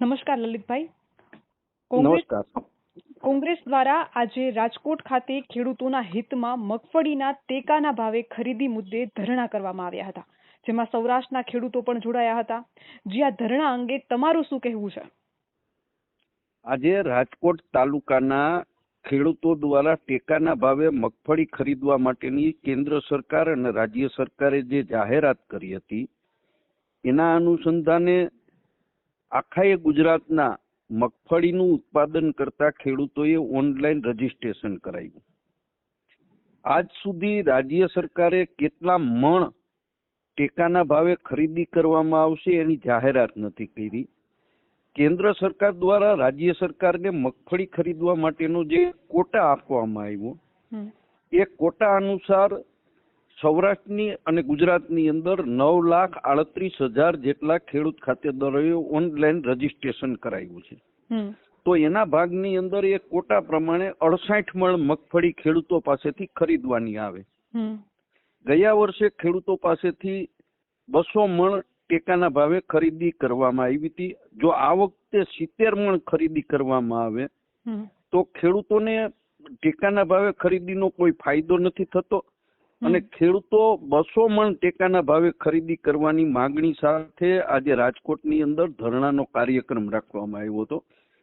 નમસ્કાર લલિતભાઈ. કોંગ્રેસ નમસ્કાર. કોંગ્રેસ દ્વારા આજે રાજકોટ ખાતે ખેડૂતોના હિતમાં મગફળીના ટેકાના ભાવે ખરીદી મુદ્દે ધરણા કરવામાં આવ્યા હતા. જેમાં સૌરાષ્ટ્રના ખેડૂતો પણ જોડાયા હતા. જે આ ધરણા અંગે તમારું શું કહેવું છે? આજે રાજકોટ તાલુકાના ખેડૂતો દ્વારા ટેકાના ભાવે મગફળી ખરીદવા માટેની કેન્દ્ર સરકાર અને રાજ્ય સરકારે જે જાહેરાત કરી હતી એના અનુસંધાને આખાએ ગુજરાતના મગફળીનું ઉત્પાદન કરતા ખેડૂતોએ ઓનલાઈન રજીસ્ટ્રેશન કરાવ્યું આજ સુધી રાજ્ય સરકારે કેટલા મણ ટેકાના ભાવે ખરીદી કરવામાં આવશે એની જાહેરાત નથી કરી. કેન્દ્ર સરકાર દ્વારા રાજ્ય સરકારને મગફળી ખરીદવા માટેનો જે કોટા આપવામાં આવ્યો એ કોટા અનુસાર સૌરાષ્ટ્રની અને ગુજરાતની અંદર નવ લાખ આડત્રીસ હજાર જેટલા ખેડૂત ખાતેદારોએ ઓનલાઈન રજીસ્ટ્રેશન કરાવ્યું છે. તો એના ભાગની અંદર એ કોટા પ્રમાણે અડસાઠ મણ મગફળી ખેડૂતો પાસેથી ખરીદવાની આવે. ગયા વર્ષે ખેડૂતો પાસેથી બસો મણ ટેકાના ભાવે ખરીદી કરવામાં આવી હતી. જો આ વખતે સિત્તેર મણ ખરીદી કરવામાં આવે તો ખેડૂતોને ટેકાના ભાવે ખરીદીનો કોઈ ફાયદો નથી થતો. અને ખેડૂતો બસો મણ ટેકાના ભાવે ખરીદી કરવાની માંગણી સાથે આજે રાજકોટની અંદર ધરણાનો કાર્યક્રમ રાખવામાં આવ્યો હતો.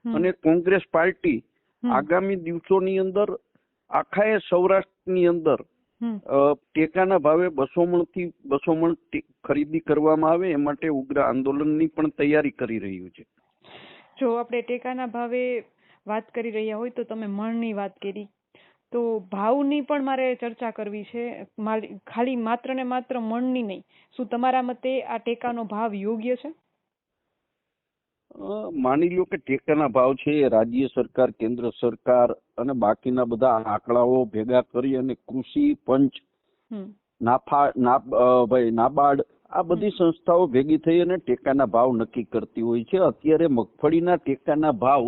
અને કોંગ્રેસ પાર્ટી આગામી દિવસોની અંદર આખાએ સૌરાષ્ટ્રની અંદર ટેકાના ભાવે બસો મણથી બસો મણ ખરીદી કરવામાં આવે એ માટે ઉગ્ર આંદોલનની પણ તૈયારી કરી રહ્યું છે. જો આપણે ટેકાના ભાવે વાત કરી રહ્યા હોય તો તમે મણની વાત કરી. તો ભાવની પણ મારે ચર્ચા કરવી છે. ખાલી માત્ર ને માત્ર મણની નહીં. શું તમારા મતે આ ટેકાનો ભાવ યોગ્ય છે? માની લ્યો કે ટેકાના ભાવ છે એ રાજ્ય સરકાર કેન્દ્ર સરકાર અને બાકીના બધા આંકડાઓ ભેગા કરી અને કૃષિ પંચ નાફા ના ભાઈ નાબાર્ડ આ બધી સંસ્થાઓ ભેગી થઈ અને ટેકાના ભાવ નક્કી કરતી હોય છે. અત્યારે મગફળીના ટેકાના ભાવ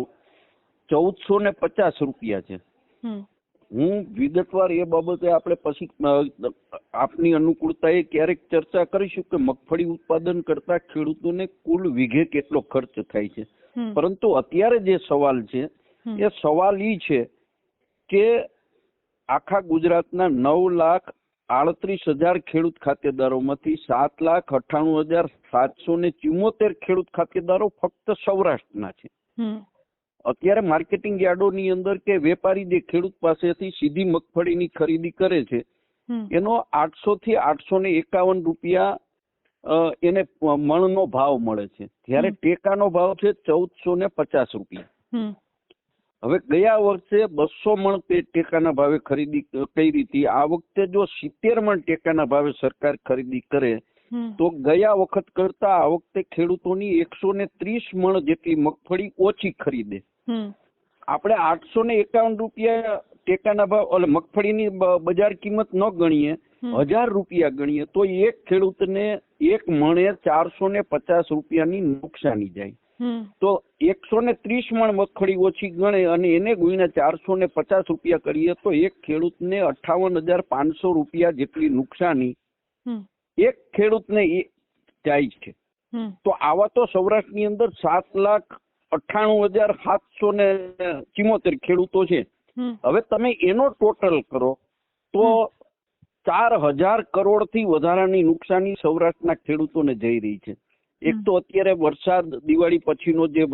ચૌદસો ને પચાસ રૂપિયા છે. હું વિગતવાર એ બાબતે આપણે પછી આપની આપની અનુકૂળતાએ ક્યારેક ચર્ચા કરીશું કે મગફળી ઉત્પાદન કરતા ખેડૂતોને કુલ વિઘે કેટલો ખર્ચ થાય છે? પરંતુ અત્યારે જે સવાલ છે એ સવાલ ઈ છે કે આખા ગુજરાતના નવ લાખ આડત્રીસ હજાર ખેડૂત ખાતેદારોમાંથી સાત લાખ અઠ્ઠાણું હજાર સાતસો ને ચુમ્મોતેર ખેડૂત ખાતેદારો ફક્ત સૌરાષ્ટ્રના છે. અત્યારે માર્કેટિંગ યાર્ડોની અંદર કે વેપારી જે ખેડૂત પાસેથી સીધી મગફળીની ખરીદી કરે છે એનો આઠસો થી આઠસો ને એકાવન રૂપિયા એને મણનો ભાવ મળે છે. જ્યારે. ટેકાનો ભાવ છે ચૌદસો ને પચાસ રૂપિયા. હવે ગયા વર્ષે બસો મણ ટેકાના ભાવે ખરીદી કરી હતી. આ વખતે જો સિત્તેર મણ ટેકાના ભાવે સરકાર ખરીદી કરે તો ગયા વખત કરતા આ વખતે ખેડૂતોની એકસો ને ત્રીસ મણ જેટલી મગફળી ઓછી ખરીદે. આપણે આઠસો ને એકાવન રૂપિયા ટેકાના ભાવ એટલે મગફળીની બજાર કિંમત ન ગણીએ હજાર રૂપિયા ગણીએ તો એક ખેડૂતને એક મણે ચારસો ને પચાસ રૂપિયાની નુકસાની જાય. તો એકસો ને ત્રીસ મણ મગફળી ઓછી ગણે અને એને ગુણ્યા ચારસો ને પચાસ રૂપિયા કરીએ તો એક ખેડૂતને અઠાવન હજાર પાંચસો રૂપિયા જેટલી નુકસાની એક ખેડૂતને એ જાય છે. તો આવા તો સૌરાષ્ટ્રની અંદર સાત લાખ અઠ્ઠાણું હજાર સાતસો ને ચિમોતેર ખેડૂતો છે. હવે તમે એનો ટોટલ કરો તો ચાર હજાર કરોડથી વધારાની નુકસાની સૌરાષ્ટ્રના ખેડૂતોને જઈ રહી છે. એક તો અત્યારે વરસાદ દિવાળી પછીનો જે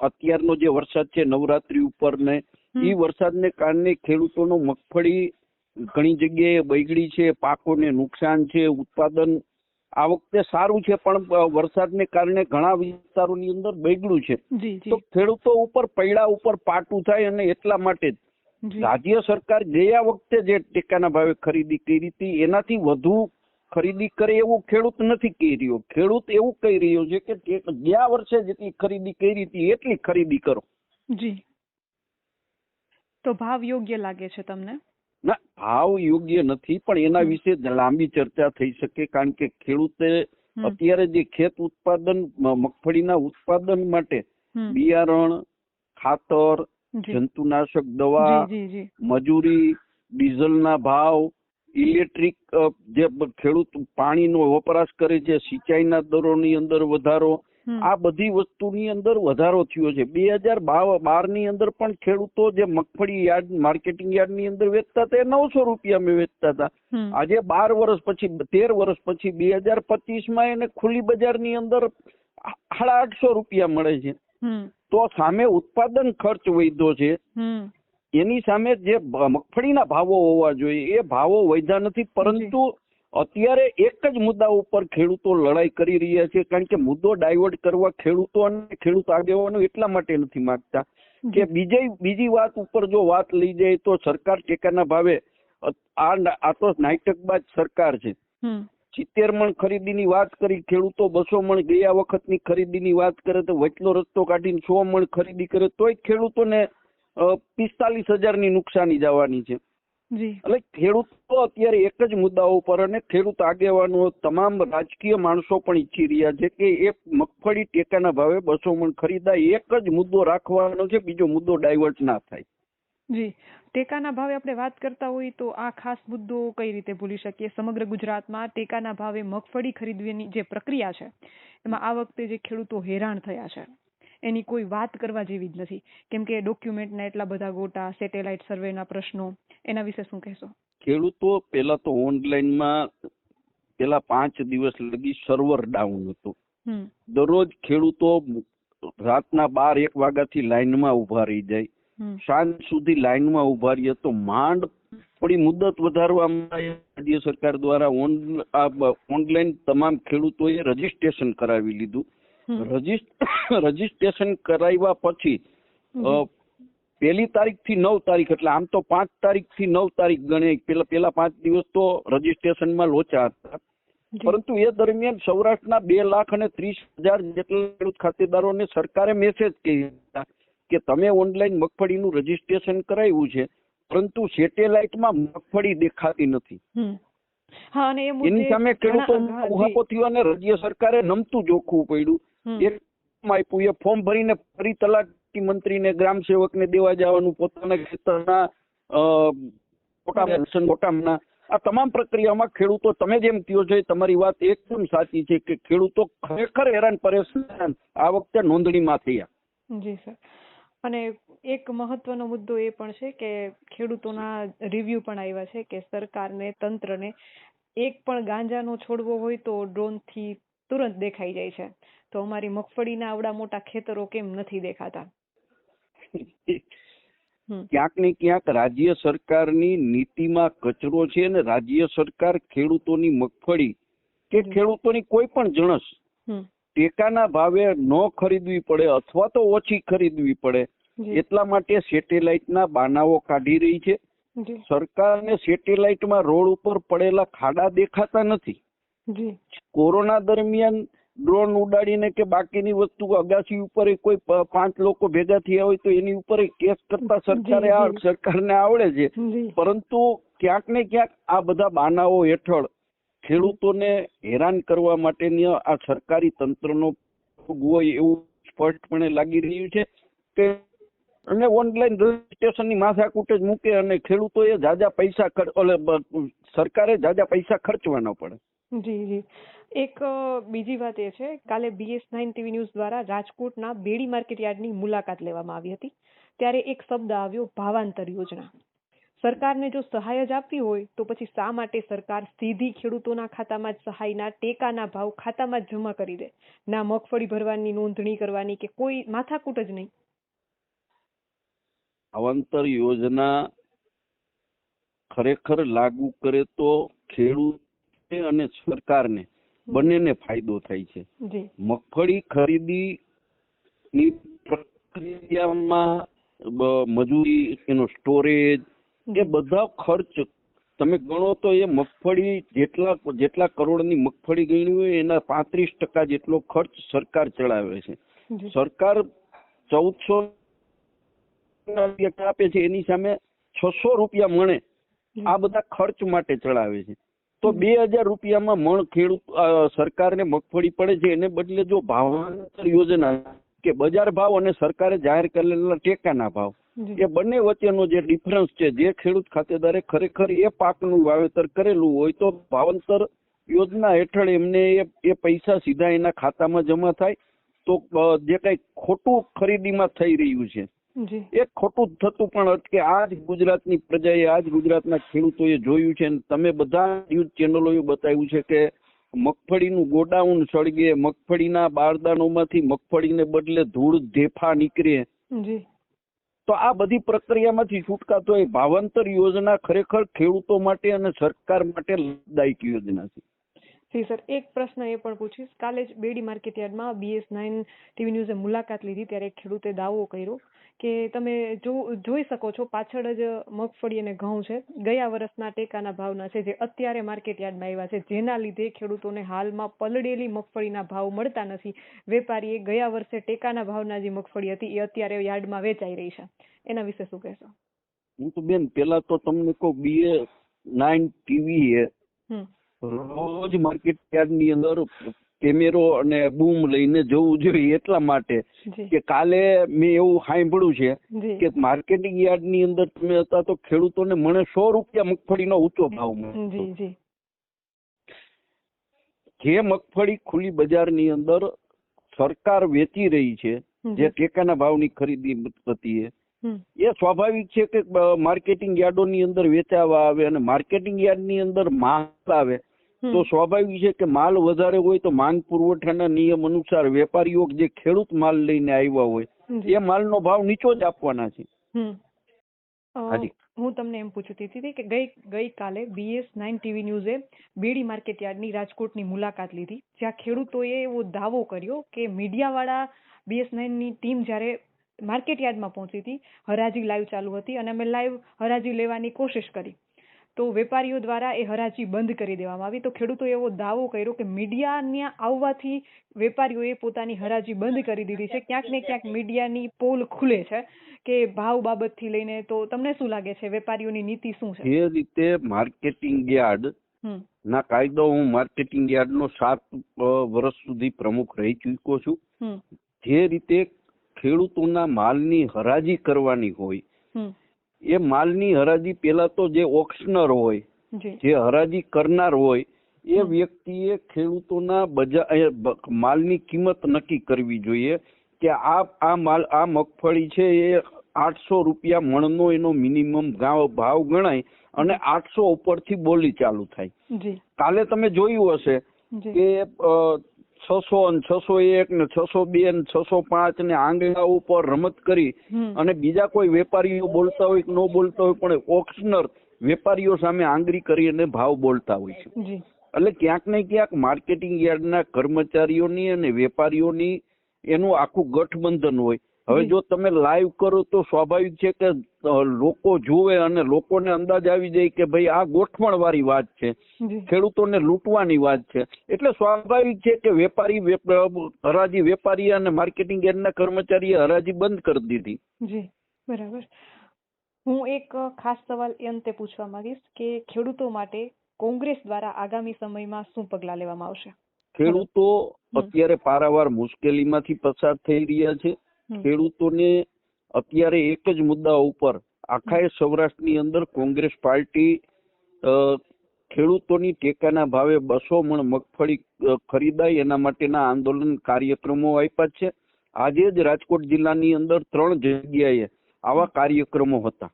અત્યારનો જે વરસાદ છે નવરાત્રી ઉપર ને. એ વરસાદને કારણે ખેડૂતોનો મગફળી ઘણી જગ્યાએ બગડી છે પાકોને નુકસાન છે ઉત્પાદન આ વખતે સારું છે પણ વરસાદને કારણે ઘણા વિસ્તારોની અંદર બગડ્યું છે. તો ખેડૂતો ઉપર પૈડા ઉપર પાટું થાય અને એટલા માટે જ. રાજ્ય સરકાર ગયા વખતે જે ટેકાના ભાવે ખરીદી કરી હતી એનાથી વધુ ખરીદી કરે એવું ખેડૂત નથી કહી રહ્યો. ખેડૂત એવું કહી રહ્યો છે કે ગયા વર્ષે જેટલી ખરીદી કરી હતી એટલી ખરીદી કરો. જી. તો ભાવ યોગ્ય લાગે છે તમને? ના ભાવ યોગ્ય નથી પણ એના વિશે લાંબી ચર્ચા થઈ શકે કારણ કે ખેડૂતે અત્યારે જે ખેત ઉત્પાદન મગફળીના ઉત્પાદન માટે બિયારણ ખાતર જંતુનાશક દવા મજૂરી ડીઝલના ભાવ ઇલેક્ટ્રિક જે ખેડૂત પાણીનો વપરાશ કરે છે સિંચાઈના દરોની અંદર વધારો. આ બધી વસ્તુની અંદર વધારો થયો છે. બે હજાર બારની અંદર પણ ખેડૂતો જે મગફળી યાર્ડ માર્કેટિંગ યાર્ડની અંદર વેચતા હતા એ નવસો રૂપિયામાં વેચતા હતા. આજે બાર વર્ષ પછી તેર વર્ષ પછી બે હજાર પચીસમાં એને ખુલ્લી બજારની અંદર સાડા આઠસો રૂપિયા મળે છે. તો સામે ઉત્પાદન ખર્ચ વધ્યો છે. એની સામે જે મગફળીના ભાવો હોવા જોઈએ એ ભાવો વધ્યા નથી પરંતુ અત્યારે એક જ મુદ્દા ઉપર ખેડૂતો લડાઈ કરી રહ્યા છે કારણ કે મુદ્દો ડાયવર્ટ કરવા ખેડૂતો અને ખેડૂત આગેવાનો એટલા માટે નથી માંગતા કે બીજી બીજી વાત ઉપર જો વાત લઈ જાય તો સરકાર ટેકાના ભાવે આ તો નાટકબાજ સરકાર છે. સિત્તેર મણ ખરીદીની વાત કરી ખેડૂતો બસો મણ ગયા વખતની ખરીદીની વાત કરે તો વચલો રસ્તો કાઢીને સો મણ ખરીદી કરે તોય ખેડૂતોને પિસ્તાલીસ હજારની નુકસાની જવાની છે. એટલે ખેડૂતો અત્યારે એક જ મુદ્દા ઉપર અને ખેડૂત આગેવાનો તમામ રાજકીય માણસો પણ ઈચ્છી રહ્યા છે કે એ મગફળી ટેકાના ભાવે બસો મણ ખરીદાય. એક જ મુદ્દો રાખવાનો છે બીજો મુદ્દો ડાયવર્ટ ના થાય. જી. ટેકાના ભાવે આપણે વાત કરતા હોઈએ તો આ ખાસ મુદ્દો કઈ રીતે ભૂલી શકીએ? સમગ્ર ગુજરાતમાં ટેકાના ભાવે મગફળી ખરીદવાની જે પ્રક્રિયા છે એમાં આ વખતે જે ખેડૂતો હેરાન થયા છે. એની કોઈ વાત કરવા જેવી જ નથી. કેમ કે ડોક્યુમેન્ટના એટલા બધા ગોટા સેટેલાઇટ સર્વેના પ્રશ્નો એના વિશે શું કહેશો? ખેડૂતો પેલા તો ઓનલાઈનમાં પેલા પાંચ દિવસ લગી સર્વર ડાઉન હતું. દરરોજ ખેડૂતો રાતના બાર એક વાગ્યાથી લાઈનમાં ઊભા રહી જાય. સાંજ સુધી લાઈનમાં ઊભા રહીએ તો માંડ થોડી મુદત વધારવામાં રાજ્ય સરકાર દ્વારા ઓનલાઈન તમામ ખેડૂતોએ રજીસ્ટ્રેશન કરાવી લીધું. રજીસ્ટ્રેશન કરાવ્યા પછી. પહેલી તારીખથી નવ તારીખ એટલે આમ તો પાંચ તારીખથી નવ તારીખ ગણે. પેલા પેલા પાંચ દિવસ તો રજીસ્ટ્રેશનમાં લોચા હતા. પરંતુ એ દરમિયાન સૌરાષ્ટ્રના બે લાખ અને ત્રીસ હજાર જેટલા ખેડૂત ખાતેદારોને સરકારે મેસેજ કહ્યા કે તમે ઓનલાઈન મગફળીનું રજીસ્ટ્રેશન કરાવ્યું છે પરંતુ સેટેલાઇટમાં મગફળી દેખાતી નથી. એની સામે ખેડૂતો ઉહાપો થયો અને રાજ્ય સરકારે નમતું જોખવું પડ્યું. એક આપ્યું એ ફોર્મ ભરીને ફરી તલાટી મંત્રીને ગ્રામ સેવકને દેવા જવાનું પોતાના ખેતરના અ, ખોટા આ તમામ પ્રક્રિયામાં ખેડૂતો તમે જેમ કહો છો તમારી વાત એકદમ સાચી છે કે ખેડૂતો ખરેખર હેરાન પરેશાન આ વખતે નોંધણીમાં થયા જી સર. અને એક મહત્વનો મુદ્દો એ પણ છે કે ખેડૂતોના રિવ્યુ પણ આવ્યા છે કે સરકારને તંત્રને એક પણ ગાંજાનો છોડવો હોય તો ડ્રોનથી તુરંત દેખાઈ જાય છે. તો અમારી મગફળીના આવડા મોટા ખેતરો કેમ નથી દેખાતા? ક્યાંક ને ક્યાંક રાજ્ય સરકારની નીતિમાં કચરો છે અને રાજ્ય સરકાર ખેડૂતોની મગફળી કે ખેડૂતોની કોઈ પણ જણસ ટેકાના ભાવે ન ખરીદવી પડે અથવા તો ઓછી ખરીદવી પડે એટલા માટે સેટેલાઇટના બાનાઓ કાઢી રહી છે. સરકારને સેટેલાઇટમાં રોડ ઉપર પડેલા ખાડા દેખાતા નથી. કોરોના દરમિયાન ડ્રોન ઉડાડીને કે બાકીની વસ્તુ અગાસી ઉપર કોઈ પાંચ લોકો ભેગા થયા હોય તો એની ઉપર કેસ કરતા સરકારે આ સરકારને આવડે છે. પરંતુ ક્યાંક ને ક્યાંક આ બધા બાનાઓ હેઠળ ખેડૂતોને હેરાન કરવા માટેની આ સરકારી તંત્રનો હોય એવું સ્પષ્ટપણે લાગી રહ્યું છે કે અને ઓનલાઈન રજીસ્ટ્રેશનની માથાકૂટ જ મૂકે અને ખેડૂતોએ જાજા પૈસા સરકારે જાજા પૈસા ખર્ચવા ન પડે. જી જી. એક બીજી વાત એ છે, કાલે બીએસ નાઇન ટીવી ન્યૂઝ દ્વારા રાજકોટના બેડી માર્કેટ યાર્ડની મુલાકાત લેવામાં આવી હતી. ત્યારે એક શબ્દ આવ્યો, ભાવાંતર યોજના. સરકારને જો સહાય જ આપવી હોય, તો પછી શા માટે સરકાર સીધી ખેડૂતોના ખાતામાં જ સહાયના ટેકાના ભાવ ખાતામાં જ જમા કરી દે? ના મગફળી ભરવાની નોંધણી કરવાની કે કોઈ માથાકૂટ જ નહીં? અવંતર યોજના ખરેખર લાગુ કરે તો ખેડૂત અને સરકારને બંનેને ફાયદો થાય છે. મગફળી ખરીદી ની પ્રક્રિયામાં મજૂરી એનો સ્ટોરેજ એ બધા ખર્ચ તમે ગણો તો એ મગફળી જેટલા જેટલા કરોડની મગફળી ગણી હોય એના પાંત્રીસ ટકા જેટલો ખર્ચ સરકાર ચડાવે છે. સરકાર ચૌદસો આપે છે એની સામે છસો રૂપિયા મણે આ બધા ખર્ચ માટે ચડાવે છે. તો બે હજાર રૂપિયામાં મણ ખેડૂત સરકારને મગફળી પડે છે. એને બદલે જો ભાવાંતર યોજના કે બજાર ભાવ અને સરકારે જાહેર કરેલા ટેકાના ભાવ એ બંને વચ્ચેનો જે ડિફરન્સ છે જે ખેડૂત ખાતેદારે ખરેખર એ પાકનું વાવેતર કરેલું હોય તો ભાવાંતર યોજના હેઠળ એમને એ પૈસા સીધા એના ખાતામાં જમા થાય. તો જે કઈ ખોટું ખરીદીમાં થઈ રહ્યું છે એ ખોટું થતું પણ કે આજ ગુજરાતની પ્રજાએ આજ ગુજરાતના ખેડૂતોએ જોયું છે અને તમે બધા ન્યૂઝ ચેનલોએ બતાવ્યું છે કે મગફળીનું ગોડાઉન સળગે મગફળીના બારદાનોમાંથી મગફળીને બદલે ધૂળ ધેફા નીકળે. તો આ બધી પ્રક્રિયામાંથી છૂટકા તો એ ભાવાંતર યોજના ખરેખર ખેડૂતો માટે અને સરકાર માટે લાભદાયક યોજના છે. જી, સર, એક પ્રશ્ન એ પણ પૂછીશ. કાલે જ બેડી માર્કેટયાર્ડમાં બીએસ નાઇન ટીવી ન્યૂઝે મુલાકાત લીધી, ત્યારે ખેડૂતે દાવો કર્યો કે તમે જો, જોઈ શકો છો, પાછળ જ મગફળી અને ઘઉં છે. ગયા વર્ષના ટેકાના ભાવના છે જે અત્યારે માર્કેટ યાર્ડમાં આવ્યા છે. જેના લીધે ખેડૂતોને હાલમાં પલળેલી મગફળીના ભાવ મળતા નથી. વેપારીએ ગયા વર્ષે ટેકાના ભાવના જે મગફળી હતી એ અત્યારે યાર્ડમાં વેચાઈ રહી છે. એના વિશે શું કહેશો? હું તો બેન પેલા તો તમને કહું બીએ નાઇન ટીવી રોજ માર્કેટ યાર્ડની અંદર કેમેરો અને બૂમ લઈને જવું જોઈએ એટલા માટે કે કાલે મેં એવું સાંભળ્યું છે કે માર્કેટિંગ યાર્ડની અંદર તમે હતા તો ખેડૂતોને મને સો રૂપિયા મગફળીનો ઊંચો ભાવ મળતો જી મગફળી ખુલ્લી બજારની અંદર સરકાર વેચી રહી છે જે જી ટેકાના ભાવની ખરીદી થતી એ સ્વાભાવિક છે કે માર્કેટિંગ યાર્ડોની અંદર વેચાવા આવે અને માર્કેટિંગ યાર્ડની અંદર માલ આવે તો સ્વાભાવિક છે કે માલ વધારે હોય તો માંગ પુરવઠાના નિયમ અનુસાર વેપારીઓ જે ખેડૂત માલ લઈને આવ્યા હોય એ માલનો ભાવ નીચો જ આપવાના છે. હું તમને એમ પૂછતી હતી કે ગઈ ગઈકાલે બીએસ નાઇન ટીવી ન્યૂઝે બેડી માર્કેટ યાર્ડની રાજકોટની મુલાકાત લીધી જ્યાં ખેડૂતોએ એવો દાવો કર્યો કે મીડિયાવાળા બીએસ નાઇનની ટીમ જ્યારે માર્કેટ યાર્ડમાં પહોંચી હતી હરાજી લાઈવ ચાલુ હતી અને અમે લાઈવ હરાજી લેવાની કોશિશ કરી. તો વેપારીઓ દ્વારા એ હરાજી બંધ કરી દેવામાં આવી. તો ખેડૂતો એવો દાવો કર્યો કે મીડિયાના આવવાથી વેપારીઓએ પોતાની હરાજી બંધ કરી દીધી છે. ક્યાંક ને ક્યાંક મીડિયાની પોલ ખુલે છે કે ભાવ બાબતથી લઈને તો તમને શું લાગે છે? વેપારીઓની નીતિ શું છે? જે રીતે માર્કેટિંગ યાર્ડ ના કાયદો હું માર્કેટિંગ યાર્ડનો સાત વર્ષ સુધી પ્રમુખ રહી ચૂક્યો છું. જે રીતે ખેડૂતોના માલની હરાજી કરવાની હોય એ માલની હરાજી પેલા તો જે ઓક્શનર હોય જી. હરાજી કરનાર હોય એ. વ્યક્તિએ ખેડૂતોના બજાર માલની કિંમત નક્કી કરવી જોઈએ કે આ આ માલ આ મગફળી છે એ આઠસો રૂપિયા મણનો એનો મિનિમમ ભાવ ગણાય અને આઠસો ઉપરથી બોલી ચાલુ થાય. કાલે તમે જોયું હશે કે છસો ને છસો એક ને છસો બે ને છસો પાંચ ને આંગળા ઉપર રમત કરી અને બીજા કોઈ વેપારીઓ બોલતા હોય કે ન બોલતા હોય પણ ઓક્શનર વેપારીઓ સામે આંગળી કરી અને ભાવ બોલતા હોય છે. એટલે ક્યાંક ને ક્યાંક માર્કેટિંગ યાર્ડના કર્મચારીઓની અને વેપારીઓની એનું આખું ગઠબંધન હોય. હવે જો તમે લાઈવ કરો તો સ્વાભાવિક છે કે લોકો જુએ અને લોકોને અંદાજ આવી જાય કે ભાઈ આ ગોઠવણ વાળી વાત છે. ખેડૂતોને લૂંટવાની વાત છે. એટલે સ્વાભાવિક છે કે વેપારી હરાજી વેપારી અને માર્કેટિંગ યાર્ડના કર્મચારીએ હરાજી બંધ કરી દીધી. જી બરાબર. હું એક ખાસ સવાલ એ અંતે પૂછવા માંગીશ કે ખેડૂતો માટે કોંગ્રેસ દ્વારા આગામી સમયમાં શું પગલાં લેવામાં આવશે? ખેડૂતો. અત્યારે પારાવાર મુશ્કેલીમાંથી પસાર થઈ રહ્યા છે. ખેડૂતોને અત્યારે એક જ મુદ્દા ઉપર આખા સૌરાષ્ટ્રની અંદર કોંગ્રેસ પાર્ટી ખેડૂતોની ટેકાના ભાવે બસો મણ મગફળી ખરીદાય એના માટેના આંદોલન કાર્યક્રમો આપ્યા છે. આજે જ રાજકોટ જિલ્લાની અંદર ત્રણ જગ્યાએ આવા કાર્યક્રમો હતા.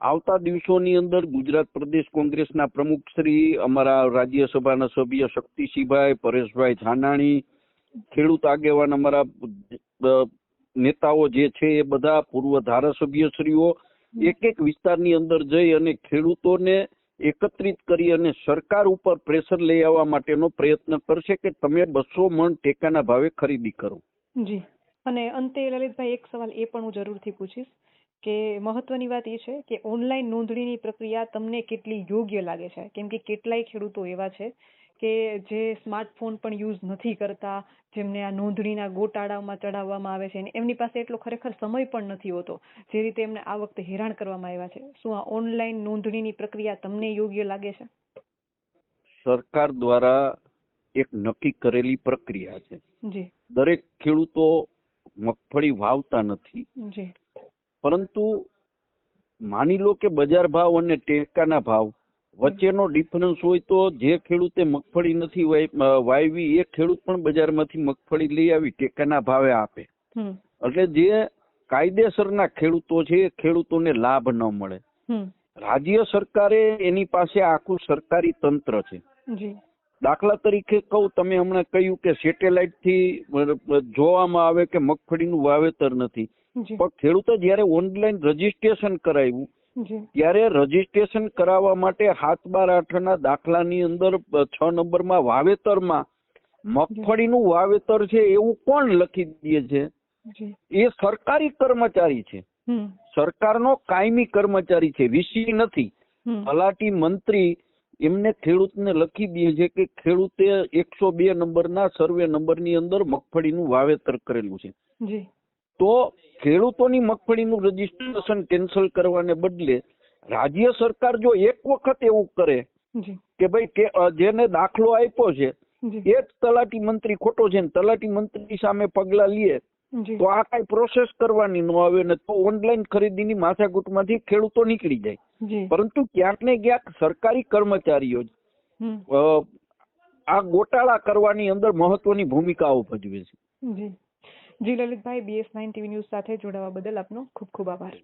આવતા દિવસોની અંદર ગુજરાત પ્રદેશ કોંગ્રેસના પ્રમુખ શ્રી અમારા રાજ્યસભાના સભ્ય શક્તિસિંહભાઈ પરેશભાઈ ધાનાણી ખેડૂત આગેવાન અમારા નેતાઓ જે છે એ બધા પૂર્વ ધારાસભ્યશ્રીઓ એક એક વિસ્તારની અંદર જઈ અને ખેડૂતોને એકત્રિત કરી અને સરકાર ઉપર પ્રેશર લઈ આવવા માટેનો પ્રયત્ન કરશે કે તમે બસો મણ ટેકાના ભાવે ખરીદી કરો. જી. અને અંતે લલિતભાઈ એક સવાલ એ પણ હું જરૂરથી પૂછીશ. કે મહત્વની વાત એ છે કે ઓનલાઈન નોંધણીની પ્રક્રિયા તમને કેટલી યોગ્ય લાગે છે? કેમ કે કેટલાય ખેડૂતો એવા છે કે જે સ્માર્ટફોન પણ યુઝ નથી કરતા જેમને આ નોંધણીના ગોટાળામાં ચડાવવામાં આવે છે અને એમની પાસે એટલો ખરેખર સમય પણ નથી હોતો જે રીતે એમને આ વખતે હેરાન કરવામાં આવ્યા છે. શું આ ઓનલાઈન નોંધણીની પ્રક્રિયા તમને યોગ્ય લાગે છે? સરકાર દ્વારા એક નક્કી કરેલી પ્રક્રિયા છે. જી. દરેક ખેડૂતો મગફળી વાવતા નથી. જી. પરંતુ માની લો કે બજાર ભાવ અને ટેકાના ભાવ વચ્ચેનો ડિફરન્સ હોય તો જે ખેડૂતે મગફળી નથી વાવી એ ખેડૂત પણ બજારમાંથી મગફળી લઈ આવી ટેકાના ભાવે આપે. એટલે જે કાયદેસરના ખેડૂતો છે એ ખેડૂતોને લાભ ન મળે. રાજ્ય સરકારે એની પાસે આખું સરકારી તંત્ર છે. દાખલા તરીકે કહું તમે હમણાં કહ્યું કે સેટેલાઇટથી જોવામાં આવે કે મગફળીનું વાવેતર નથી. પણ ખેડૂતે જયારે ઓનલાઈન રજીસ્ટ્રેશન કરાવ્યું ત્યારે રજીસ્ટ્રેશન કરાવવા માટે હાથ બાર આઠના દાખલાની અંદર છ નંબરમાં વાવેતરમાં મગફળીનું વાવેતર છે એવું કોણ લખી દે છે? એ સરકારી કર્મચારી છે. સરકારનો કાયમી કર્મચારી છે વીસી નથી. તલાટી મંત્રી એમને ખેડૂતને લખી દે છે કે ખેડૂતે એકસો બે નંબરના સર્વે નંબરની અંદર મગફળીનું વાવેતર કરેલું છે. તો ખેડૂતોની મગફળીનું રજીસ્ટ્રેશન કેન્સલ કરવાને બદલે રાજ્ય સરકાર જો એક વખત એવું કરે કે ભાઈ જેને દાખલો આપ્યો છે એ જ તલાટી મંત્રી ખોટો છે ને તલાટી મંત્રી સામે પગલા લે તો આ કઈ પ્રોસેસ કરવાની ન આવે ને તો ઓનલાઈન ખરીદીની માથાકૂટમાંથી ખેડૂતો નીકળી જાય. પરંતુ ક્યાંક ને ક્યાંક સરકારી કર્મચારીઓ આ ગોટાળા કરવાની અંદર મહત્વની ભૂમિકાઓ ભજવે છે. જી Lalitbhai BS nine TV news સાથે જોડાવા બદલ આપનો ખૂબ ખૂબ આભાર.